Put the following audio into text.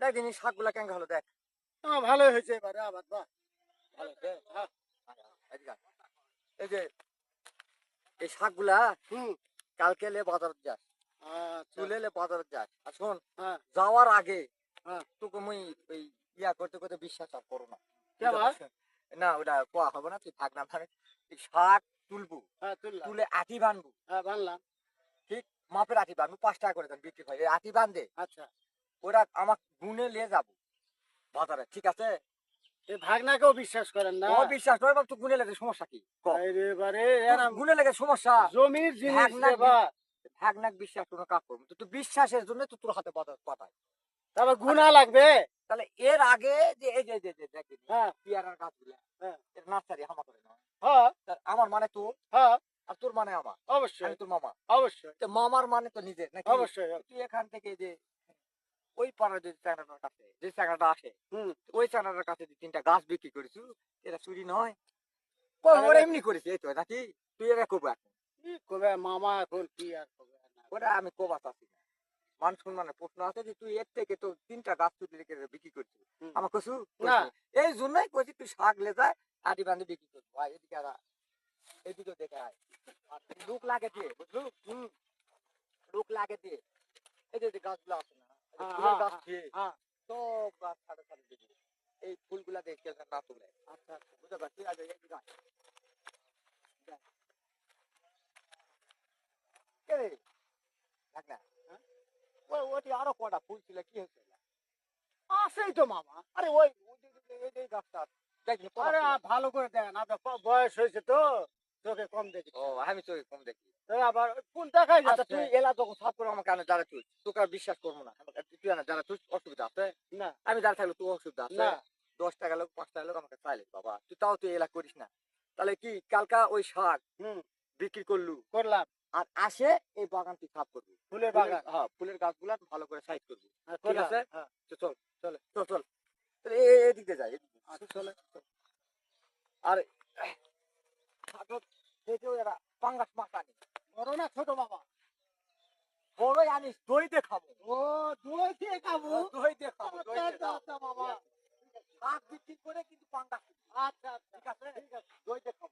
দেখ দিনি শাকগুলা কেন হলো দেখ। আহ, ভালোই হয়েছে এবারে আবার ভালো? হ্যাঁ। আয়। এই যে এই শাকগুলা হুম কালকে বাজারত যাস আচ্ছা। তুলে এলে বাজারত যাস আর শোন হ্যাঁ। যাওয়ার আগে হ্যাঁ। তোকে মুই ওই ইয়া করতে করতে বিশ্বাস আর করো না। না ওটা কোয়া হবে না তুই থাক না মানে শাক তুলবো। হ্যাঁ তুলে আটি বানবো। হ্যাঁ বানলাম। ঠিক? মাপের আটি বানবো পাঁচ টাকা করে দেন বিক্রি হয়। আটি বান্ধে আচ্ছা। ওরা আমার গুনে নিয়ে যাব। বাজারে ঠিক আছে? ভাগনাকেও বিশ্বাস করেন না। বিশ্বাস করে তুই গুনে লেগে সমস্যা কি? গুনে লেগে সমস্যা। জমির ভাগনাক বিশ্বাস কোনো কাজ করব তো তুই বিশ্বাসের জন্য তো তোর হাতে বাজার পাঠায়। তারপর গুণা লাগবে। তাহলে এর আগে যে এই যে হ্যাঁ। পেয়ারার গাছগুলা হ্যাঁ। এর নার্সারি হামা করে হ্যাঁ। আমার মানে তোর? হ্যাঁ। আর তোর মানে আমার? অবশ্যই। তোর মামা। অবশ্যই। মামার মানে তো নিজের নাকি? অবশ্যই। তুই এখান থেকে যে ওই পাড়ার যে চাকরাটার কাছে যে চাকরাটা আসে হুম ওই চাকরাটার কাছে যে তিনটা গাছ বিক্রি করেছু এটা চুরি নয়। ওরা এমনি করেছে? এই তো নাকি তুই এটা করব এখন? কি কবে মামা এখন কি আর কবে ওটা আমি মান সম্মানে প্রশ্ন আছে যে তুই এর থেকে তো তিনটা গাছ চুরি রেখে বিক্রি করছিস। আমার কছু না। এই জন্যই কইছি তুই শাক লে যায় আদি বান্ধে বিক্রি করব। ভাই এদিকে আর এদিকে দেখে আয়। আর লোক লাগে দিয়ে বুঝলু? হুম। লোক লাগে দিয়ে এই যে গাছগুলো আছে ফুলের হ্যাঁ, গাছ হ্যাঁ, হ্যাঁ। সব গাছ ছাড়া ছাড়া দিবি এই ফুলগুলা দেখে না তুলে। আচ্ছা আচ্ছা বুঝতে পারছিস আজ এই গাছ। হ্যাঁ? ওটি আরও কটা ফুল ছিল কি হয়েছে? আছেই তো মামা। আরে ওই এই গাছটা। দেখ আরে ভালো করে আপনার ব- বয়স হয়েছে তো। চোখে কম দেখি। ও আমি চোখে কম দেখি। তো আবার কোন দেখাই আচ্ছা তুই এলা যখন সাপ করে আমাকে আনে যারা তুই তোকে আর বিশ্বাস করব না। তুই আনে যারা তুই অসুবিধা আছে? না। আমি যারা থাকলে তুই অসুবিধা আছে? দশ টাকা লোক পাঁচ টাকা লোক আমাকে চাইলে বাবা। তুই তাও তুই এলা করিস না। তাহলে কি কালকা ওই শাক হুম। বিক্রি করলু? করলাম। আর আসে এই বাগান তুই সাফ করবি। ফুলের বাগান। হ্যাঁ ফুলের গাছগুলা ভালো করে সাইজ করবি। হ্যাঁ, ঠিক আছে? হ্যাঁ। চল চল চল চল। তাহলে এদিকে যাই এদিকে। আচ্ছা, চলে। আর থেকেও এরা পাঙ্গাস মাছ আনে বড় না ছোট বাবা? বড়ই আনিস দই দিয়ে খাব। ও দই দিয়ে খাব? হ্যাঁ, দই দিয়ে আচ্ছা বাবা। মাছ বিক্রি করে কিন্তু পাঙ্গাস। আচ্ছা আচ্ছা। ঠিক আছে ঠিক আছে? দই দিয়ে খাব।